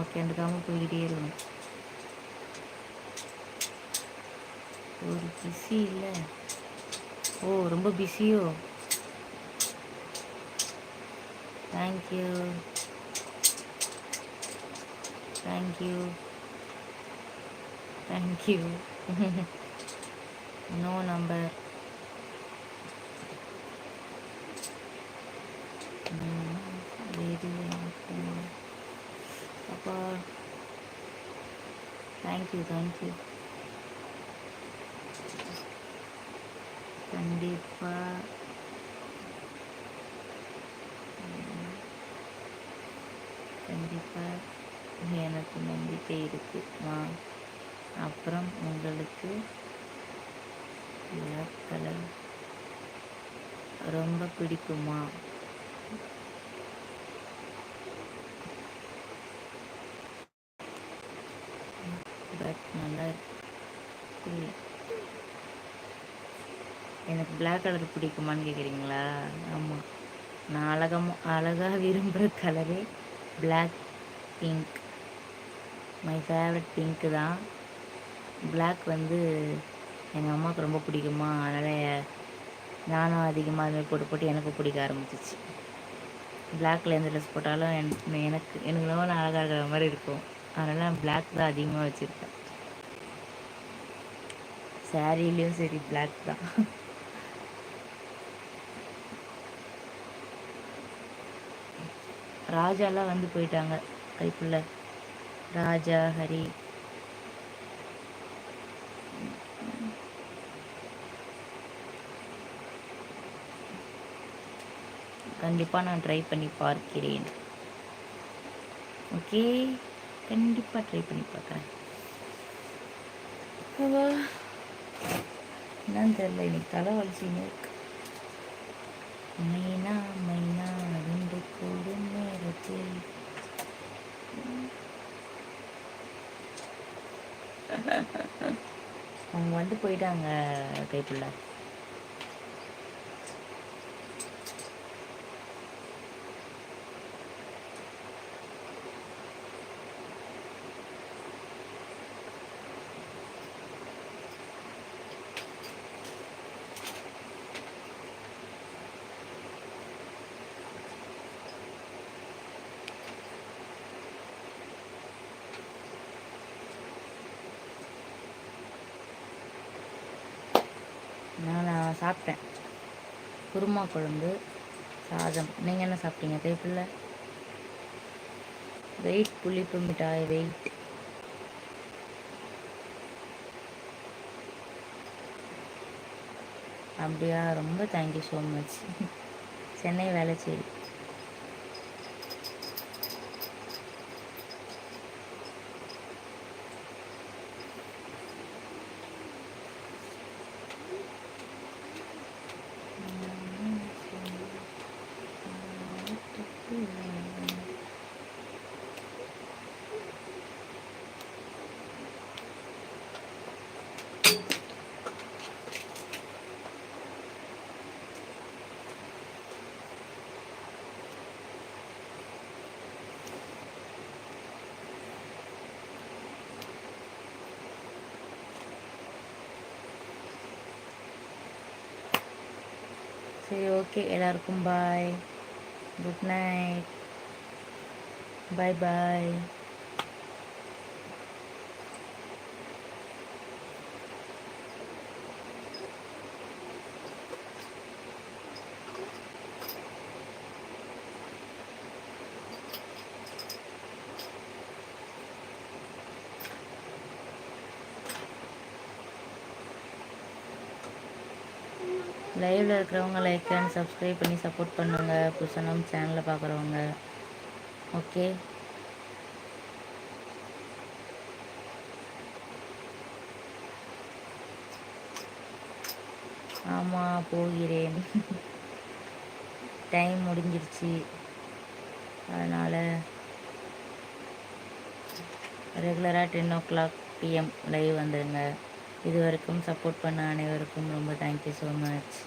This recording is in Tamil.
நம்ம கண்டுக்காமல் போய்கிட்டே இருக்கணும் ஒரு பிஸி இல்லை ஓ ரொம்ப பிஸியோ thank you thank you thank you no number அப்பா. தேங்க்யூ தேங்க்யூ கண்டிப்பாக கண்டிப்பாக எனக்கு நம்பிக்கை இருக்குமா அப்புறம் உங்களுக்கு கலர் ரொம்ப பிடிக்குமா? எனக்கு பிளாக் கலர் பிடிக்குமான்னு கேட்குறீங்களா ஆமாம் நான் அழகமாக அழகாக விரும்புகிற கலரே black pink my favourite pink தான். பிளாக் வந்து எங்கள் அம்மாவுக்கு ரொம்ப பிடிக்குமா? அதனால் நானும் அதிகமாக அதுமாதிரி போட்டு போட்டு எனக்கு பிடிக்க ஆரம்பிச்சிச்சு. பிளாக்கில் எந்த ட்ரெஸ் போட்டாலும் எனக்கு எனக்கு ரொம்ப அழகாக இருக்கிற மாதிரி இருக்கும். அதனால் பிளாக் தான் அதிகமாக வச்சுருக்கேன். சாரிலையும் சரி பிளாக் தான். ராஜாலாம் வந்து போயிட்டாங்க. கைக்குள்ள. ராஜா ஹரி. கண்டிப்பாக நான் ட்ரை பண்ணி பார்க்கிறேன். ஓகே கண்டிப்பாக ட்ரை பண்ணி பார்க்குறேன். என்னன்னு தெரியல இன்னைக்கு தலை வலிச்சுன்னு இருக்கு. மைனா அவங்க வந்து போயிட்டாங்க கைப்புள்ள நான் சாப்பிட்டேன். குருமா குழம்பு சாதம். நீங்கள் என்ன சாப்பிட்டீங்க? கைப்பில்ல வெயிட் புளிப்பு மிட்டாய் வெயிட். அப்படியா? ரொம்ப thank you so much Chennai Velachery சரி ஓகே எல்லாருக்கும் bye good night bye bye லைவில் இருக்கிறவங்க லைக் அண்ட் சப்ஸ்கிரைப் பண்ணி சப்போர்ட் பண்ணுங்கள் புதுசாக சேனலில் பார்க்குறவங்க ஓகே ஆமாம் போகிறேன். டைம் முடிஞ்சிருச்சு. அதனால் ரெகுலராக ten o'clock PM live வந்துடுங்க இது வரைக்கும் சப்போர்ட் பண்ண அனைவருக்கும் ரொம்ப தேங்க்யூ ஸோ மச்